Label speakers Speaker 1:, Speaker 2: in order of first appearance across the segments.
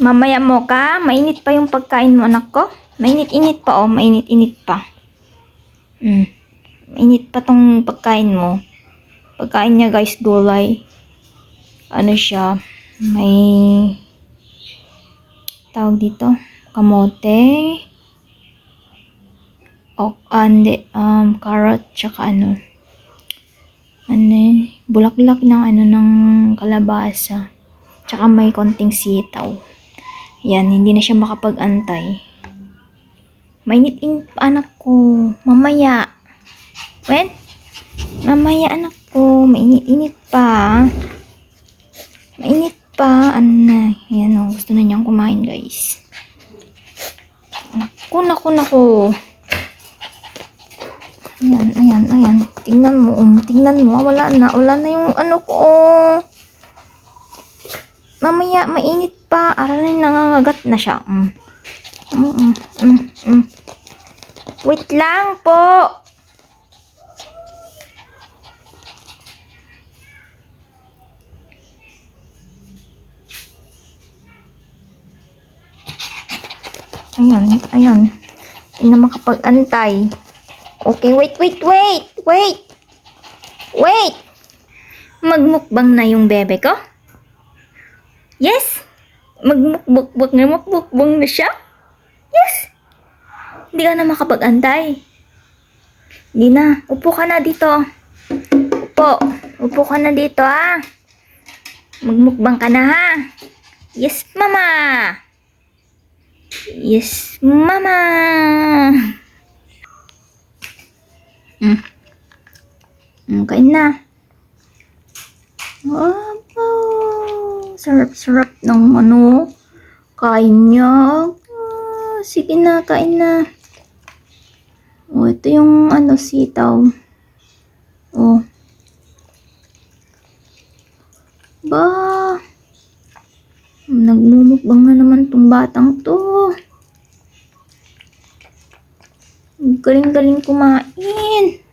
Speaker 1: Mamaya mo ka, mainit pa yung pagkain mo anak ko. Mainit-init pa oh, mainit-init pa. Mm. Mainit pa tong pagkain mo. Pagkain niya guys, gulay. Ano siya, may tawag dito, kamote, o, ande, um, carrot, tsaka ano, ano, yun, bulak-bulak ng ano, ng kalabasa. Tsaka may konting sitaw. Yan, hindi na siya makapag-antay. Mainit-init pa anak ko. Mamaya. When? Mamaya anak ko. Mainit-init pa. Mainit pa. Ano na. Yan o. Gusto na niyang kumain guys. Naku, naku, naku. Ayan, ayan, ayan. Tingnan mo. Um, tingnan mo. Wala na. Wala na yung ano ko. oh. Mamaya, mainit pa. Aralin, nangangagat na siya. Mm. Mm, mm, mm, mm. Wait lang po. Ayan, ayan. Hindi na makapag-antay. Okay, wait, wait, wait, wait. Wait. Magmukbang na yung bebe ko? Yes. Magmukbukbuk na mukbukbang na siya? Yes. Hindi ka na makapag-antay. Hindi na. Upo ka na dito. Upo. Upo ka na dito, ha? Magmukbang ka na, ha? Yes, mama. Yes, mama. Mm. Kain na. Wow. Sarap-sarap ng ano. Kain niya. Ah, sige na, kain na. Oh, ito yung ano, sitaw. Oh. Ba. Nagmumukbang na naman tong batang to. Galing-galing kumain.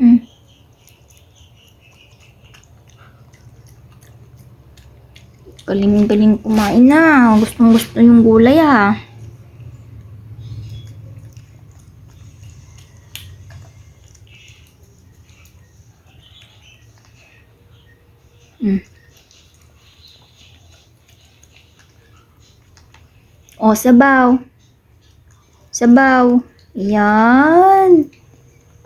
Speaker 1: Mm. Galing-galing kumain na. Gustong gusto yung gulay ah. Mm. O, sabaw. Sabaw. Yan.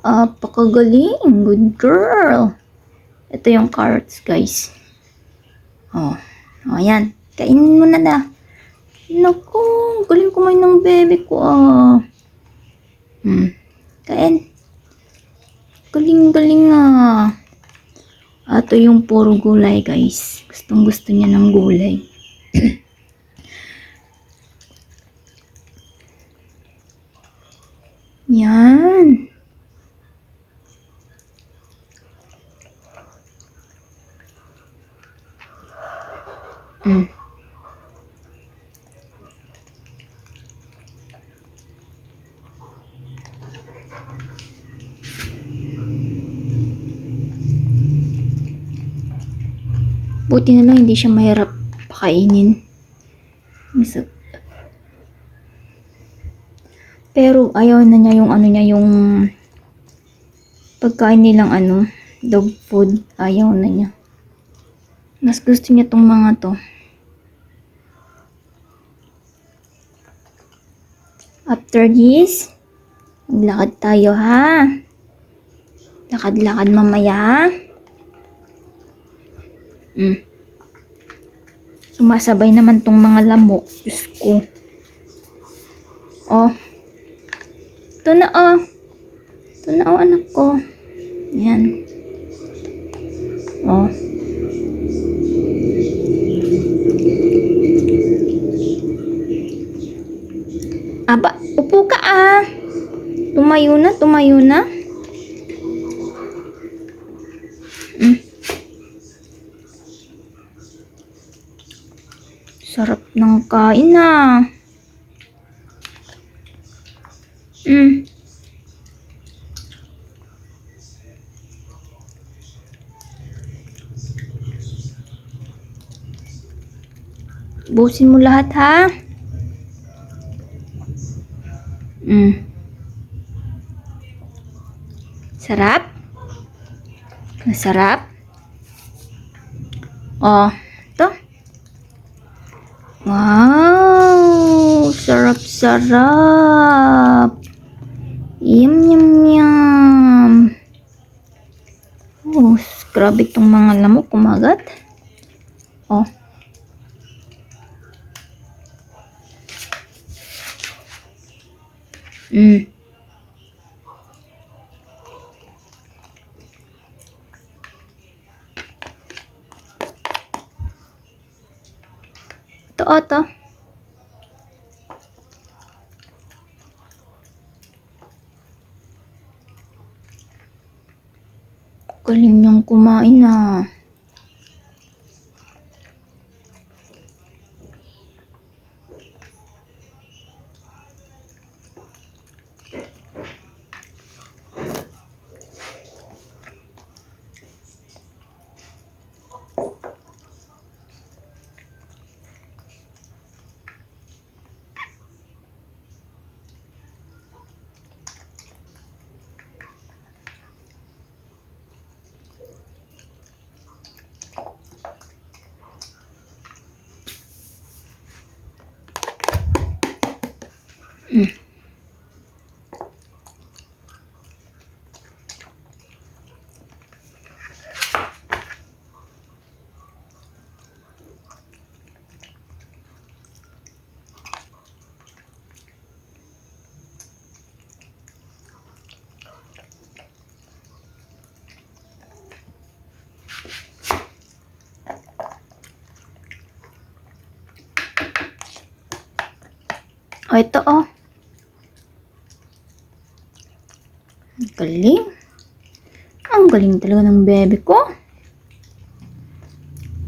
Speaker 1: Apakagaling. Good girl. Ito yung carrots, guys. Oh. Oh, yan. Kainin mo na na. Naku, galing kumain ng bebe ko, ah. Hmm. Kain. Galing-galing, ah. Ito yung puro gulay, guys. Gustong gusto niya ng gulay. Yan. Mm. Buti na lang hindi siya mahirap pakainin. Pero ayaw na niya yung ano niya yung pagkain nilang ano, dog food. Ayaw na niya. Mas gusto niya tong mga to. After this, maglakad tayo ha. Lakad-lakad mamaya ha. Mm. Sumasabay naman tong mga lamok. Diyos ko. Oh. Ito na oh. Ito na oh anak ko. Yan. Oh. Aba, upo ka ah. Tumayo na, tumayo na. Ng kain. Mm. Busin mo lahat ha. Mm. Sarap? Masarap? Oh. Wow! Sarap-sarap! Yum, yum, yum! Oh, grabe itong mga lamok kumagat. Oh. Mm. Ito, oh, to. Galing niyang kumain ah. Oh, ito oh. Ang galing. Ang galing talaga ng bebe ko.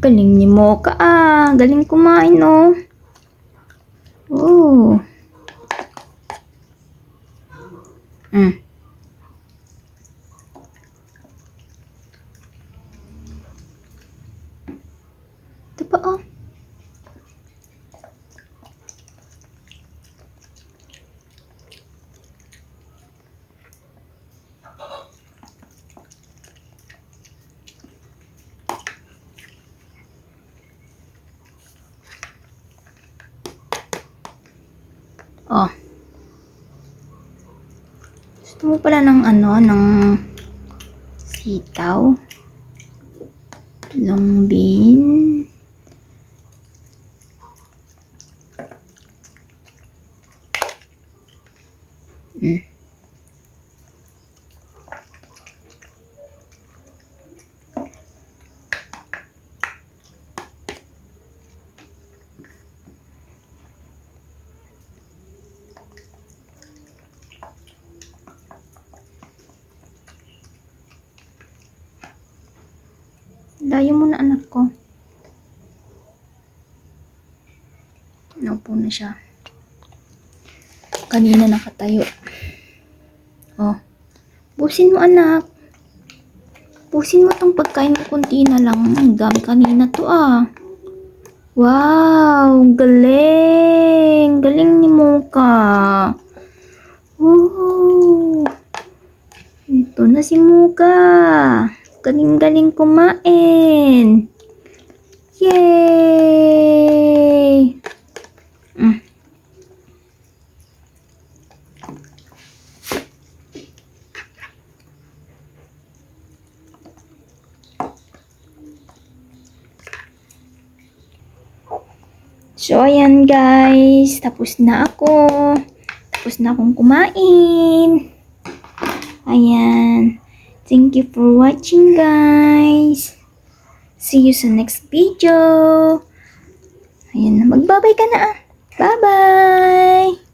Speaker 1: Galing ni Mocha ah. Galing kumain oh. Oh. Mm. Ito pa oh. Oh. Gusto mo pala ng ano, ng sitaw? Longbin? Mm. Layo mo na anak ko. Naupo na siya. Kanina nakatayo. Oh. Busin mo anak. Busin mo tong pagkain mo kunti na lang. Ang dami kanina to ah. Wow! Galing! Galing ni Mocha. Wow! Ito na si Mocha. Galing-galing kumain. Yay! Mm. So, ayan guys. Tapos na ako. Tapos na akong kumain. Ayan. Thank you for watching guys. See you sa next video. Ayan na. Magbabay ka na ah. Bye-bye.